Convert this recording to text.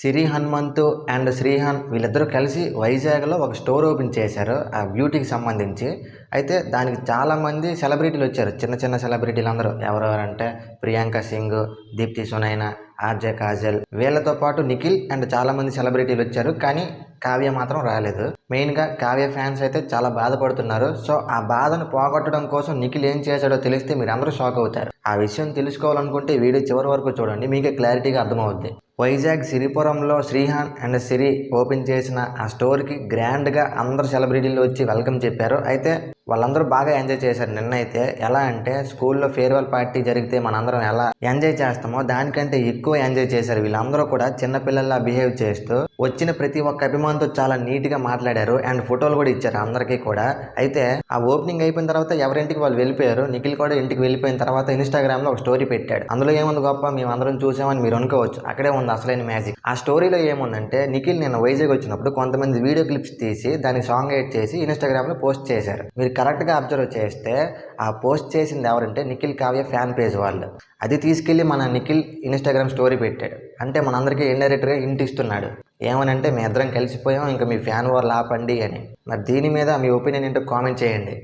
Siri Hanumanthu and Shrihan వీళ్ళిద్దరూ కలిసి వైజాగ్లో ఒక స్టోర్ ఓపెన్ చేశారు ఆ బ్యూటీకి సంబంధించి. అయితే దానికి చాలామంది సెలబ్రిటీలు వచ్చారు. చిన్న చిన్న సెలబ్రిటీలు అందరూ. ఎవరెవరంటే ప్రియాంక సింగ్ దీప్తి సునైనా ఆర్జే కాజల్. వీళ్ళతో పాటు నిఖిల్ అండ్ చాలామంది సెలబ్రిటీలు వచ్చారు. కానీ కావ్య మాత్రం రాలేదు. మెయిన్గా కావ్య ఫ్యాన్స్ అయితే చాలా బాధపడుతున్నారు. సో ఆ బాధను పోగొట్టడం కోసం నిఖిల్ ఏం చేశాడో తెలిస్తే మీరు అందరూ షాక్ అవుతారు. ఆ విషయం తెలుసుకోవాలనుకుంటే వీడియో చివరి వరకు చూడండి. మీకే క్లారిటీగా అర్థమవుద్ది. వైజాగ్ సిరిపురంలో శ్రీహాన్ అండ్ సిరి ఓపెన్ చేసిన ఆ స్టోర్కి గ్రాండ్గా అందరు సెలబ్రిటీలు వచ్చి వెల్కమ్ చెప్పారు. అయితే వాళ్ళందరూ బాగా ఎంజాయ్ చేశారు నిన్న అయితే ఎలా అంటే స్కూల్లో ఫేర్వెల్ పార్టీ జరిగితే మనందరం ఎలా ఎంజాయ్ చేస్తామో దానికంటే ఎక్కువ ఎంజాయ్ చేశారు. వీళ్ళందరూ కూడా చిన్నపిల్లల్లా బిహేవ్ చేస్తూ వచ్చిన ప్రతి ఒక్క అభిమానితో చాలా నీట్గా మాట్లాడారు. అండ్ ఫోటోలు కూడా ఇచ్చారు అందరికీ కూడా. అయితే ఆ ఓపెనింగ్ అయిపోయిన తర్వాత ఎవరింటికి వాళ్ళు వెళ్ళిపోయారు? నిఖిల్ కూడా ఇంటికి వెళ్ళిపోయిన తర్వాత ఇన్స్టాగ్రామ్లో ఒక స్టోరీ పెట్టాడు. అందులో ఏముంది గొప్ప? మేము అందరం చూసామని మీరు అనుకోవచ్చు. అక్కడే ఉంది అసలైన మ్యాజిక్. ఆ స్టోరీలో ఏముందంటే నిఖిల్ నిన్న వైజాగ్ వచ్చినప్పుడు కొంతమంది వీడియో క్లిప్స్ తీసి దాన్ని సాంగ్ ఎడిట్ చేసి ఇన్స్టాగ్రామ్లో పోస్ట్ చేశారు. మీరు కరెక్ట్గా అబ్జర్వ్ చేస్తే ఆ పోస్ట్ చేసింది ఎవరంటే నిఖిల్ కావ్య ఫ్యాన్ పేజ్ వాళ్ళు. అది తీసుకెళ్ళి మన నిఖిల్ ఇన్స్టాగ్రామ్ స్టోరీ పెట్టాడు. అంటే మనందరికీ ఇండైరెక్ట్గా ఇంటి ఇస్తున్నాడు. ఏమనంటే మీ ఇద్దరం కలిసిపోయాం ఇంకా మీ ఫ్యాన్ వాళ్ళు ఆపండి అని. మరి దీని మీద మీ ఒపీనియన్ ఏంటో కామెంట్ చేయండి.